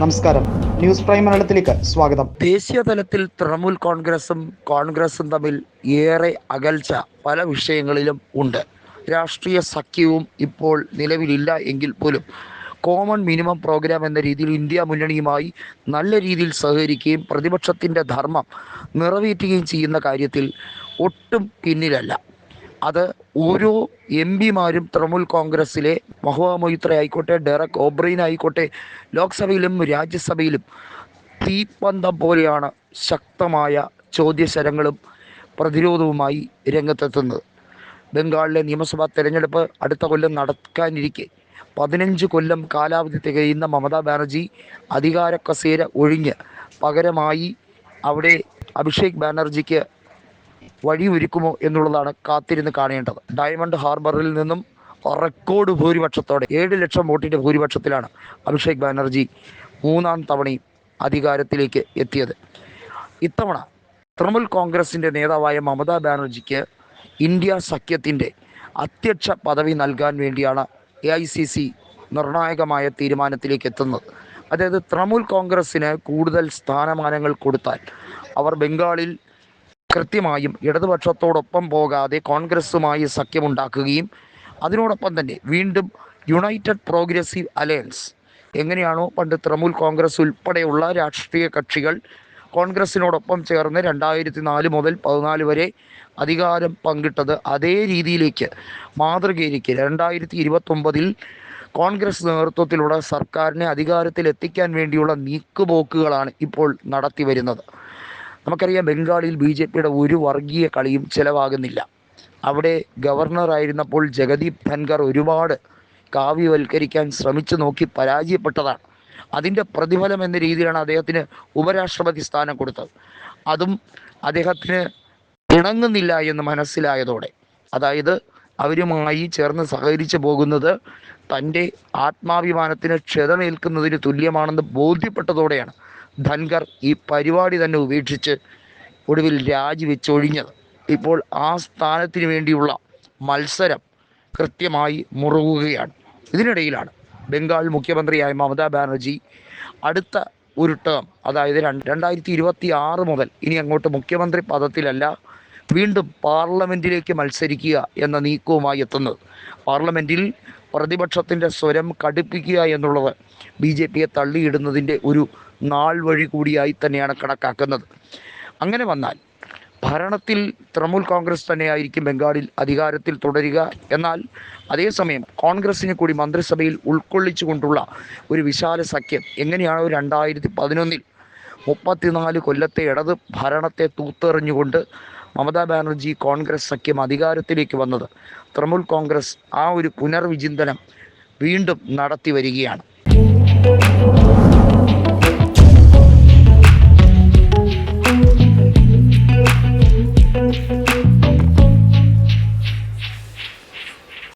നമസ്കാരം. News prime മലയാളത്തിലേക്ക് സ്വാഗതം. ദേശീയ തലത്തിൽ തൃണമൂൽ കോൺഗ്രസും കോൺഗ്രസും തമ്മിൽ ഏറെ അകൽച്ച പല വിഷയങ്ങളിലും ഉണ്ട്. രാഷ്ട്രീയ സഖ്യവും ഇപ്പോൾ നിലവിലില്ല എങ്കിൽ പോലും കോമൺ മിനിമം പ്രോഗ്രാം എന്ന രീതിയിൽ ഇന്ത്യ മുന്നണിയുമായി നല്ല രീതിയിൽ സഹകരിക്കുകയും പ്രതിപക്ഷത്തിന്റെ ധർമ്മം നിറവേറ്റുകയും ചെയ്യുന്ന കാര്യത്തിൽ ഒട്ടും പിന്നിലല്ല. അത് ഓരോ എം പിമാരും തൃണമൂൽ കോൺഗ്രസ്സിലെ മഹുവ മൊയ്ത്ര ആയിക്കോട്ടെ ഡെറക് ഓബ്രീൻ ആയിക്കോട്ടെ ലോക്സഭയിലും രാജ്യസഭയിലും തീപ്പന്തം പോലെയാണ് ശക്തമായ ചോദ്യശരങ്ങളും പ്രതിരോധവുമായി രംഗത്തെത്തുന്നത്. ബംഗാളിലെ നിയമസഭാ തെരഞ്ഞെടുപ്പ് അടുത്ത കൊല്ലം നടക്കാനിരിക്കെ. പതിനഞ്ച് കൊല്ലം കാലാവധി തികയുന്ന മമതാ ബാനർജി അധികാര കസേര ഒഴിഞ്ഞ് പകരമായി അവിടെ അഭിഷേക് ബാനർജിക്ക് വഴിയൊരുക്കുമോ എന്നുള്ളതാണ് കാത്തിരുന്ന് കാണേണ്ടത്. ഡയമണ്ട് ഹാർബറിൽ നിന്നും റെക്കോർഡ് ഭൂരിപക്ഷത്തോടെ ഏഴ് ലക്ഷം വോട്ടിന്റെ ഭൂരിപക്ഷത്തിലാണ് അഭിഷേക് ബാനർജി മൂന്നാം തവണയും അധികാരത്തിലേക്ക് എത്തിയത്. ഇത്തവണ തൃണമൂൽ കോൺഗ്രസിന്റെ നേതാവായ മമതാ ബാനർജിക്ക് ഇന്ത്യ സഖ്യത്തിന്റെ അധ്യക്ഷ പദവി നൽകാൻ വേണ്ടിയാണ് എ ഐ സി സി നിർണായകമായ തീരുമാനത്തിലേക്ക് എത്തുന്നത്. അതായത് തൃണമൂൽ കോൺഗ്രസ്സിന് കൂടുതൽ സ്ഥാനമാനങ്ങൾ കൊടുത്താൽ അവർ ബംഗാളിൽ കൃത്യമായും ഇടതുപക്ഷത്തോടൊപ്പം പോകാതെ കോൺഗ്രസുമായി സഖ്യമുണ്ടാക്കുകയും അതിനോടൊപ്പം തന്നെ വീണ്ടും യുണൈറ്റഡ് പ്രോഗ്രസീവ് അലയൻസ് എങ്ങനെയാണോ പണ്ട് തൃണമൂൽ കോൺഗ്രസ് ഉൾപ്പെടെയുള്ള രാഷ്ട്രീയ കക്ഷികൾ കോൺഗ്രസിനോടൊപ്പം ചേർന്ന് രണ്ടായിരത്തി നാല് മുതൽ പതിനാല് വരെ അധികാരം പങ്കിട്ടത് അതേ രീതിയിലേക്ക് മാതൃകയിലേക്ക് രണ്ടായിരത്തി ഇരുപത്തൊമ്പതിൽ കോൺഗ്രസ് നേതൃത്വത്തിലുള്ള സർക്കാരിനെ അധികാരത്തിൽ എത്തിക്കാൻ വേണ്ടിയുള്ള നീക്കുപോക്കുകളാണ് ഇപ്പോൾ നടത്തി വരുന്നത്. നമുക്കറിയാം ബംഗാളിൽ ബി ജെ പിയുടെ ഒരു വർഗീയ കളിയും ചിലവാകുന്നില്ല. അവിടെ ഗവർണറായിരുന്നപ്പോൾ ജഗദീപ് ധൻഖർ ഒരുപാട് കാവ്യവൽക്കരിക്കാൻ ശ്രമിച്ചു നോക്കി പരാജയപ്പെട്ടതാണ്. അതിന്റെ പ്രതിഫലം എന്ന രീതിയിലാണ് അദ്ദേഹത്തിന് ഉപരാഷ്ട്രപതി സ്ഥാനം കൊടുത്തത്. അതും അദ്ദേഹത്തിന് ഇണങ്ങുന്നില്ല എന്ന് മനസ്സിലായതോടെ. അതായത് അവരുമായി ചേർന്ന് സഹകരിച്ചു പോകുന്നത് തന്റെ ആത്മാഭിമാനത്തിന് ക്ഷതമേൽക്കുന്നതിന് തുല്യമാണെന്ന് ബോധ്യപ്പെട്ടതോടെയാണ്. ധൻഖർ ഈ പരിപാടി തന്നെ ഉപേക്ഷിച്ച് ഒടുവിൽ രാജിവെച്ചൊഴിഞ്ഞത്. ഇപ്പോൾ ആ സ്ഥാനത്തിന് വേണ്ടിയുള്ള മത്സരം കൃത്യമായി മുറുകുകയാണ്. ഇതിനിടയിലാണ് ബംഗാൾ മുഖ്യമന്ത്രിയായ മമതാ ബാനർജി അടുത്ത ഒരു ടേം അതായത് രണ്ട് രണ്ടായിരത്തി ഇരുപത്തി ആറ് മുതൽ ഇനി അങ്ങോട്ട് മുഖ്യമന്ത്രി പദത്തിലല്ല വീണ്ടും പാർലമെന്റിലേക്ക് മത്സരിക്കുക എന്ന നീക്കവുമായി എത്തുന്നത്. പാർലമെന്റിൽ പ്രതിപക്ഷത്തിന്റെ സ്വരം കടുപ്പിക്കുക എന്നുള്ളത് ബി ജെ പിയെ തള്ളിയിടുന്നതിന്റെ ഒരു നാൾ വഴി കൂടിയായി തന്നെയാണ് കണക്കാക്കുന്നത്. അങ്ങനെ വന്നാൽ ഭരണത്തിൽ തൃണമൂൽ കോൺഗ്രസ് തന്നെയായിരിക്കും ബംഗാളിൽ അധികാരത്തിൽ തുടരുക. എന്നാൽ അതേസമയം കോൺഗ്രസിനെ കൂടി മന്ത്രിസഭയിൽ ഉൾക്കൊള്ളിച്ചുകൊണ്ടുള്ള ഒരു വിശാല സഖ്യം എങ്ങനെയാണോ രണ്ടായിരത്തി പതിനൊന്നിൽ മുപ്പത്തിനാല് കൊല്ലത്തെ ഇടത് ഭരണത്തെ തൂത്തെറിഞ്ഞുകൊണ്ട് മമതാ ബാനർജി കോൺഗ്രസ് സഖ്യം അധികാരത്തിലേക്ക് വന്നത്. തൃണമൂൽ കോൺഗ്രസ് ആ ഒരു പുനർവിചിന്തനം വീണ്ടും നടത്തി വരികയാണ്.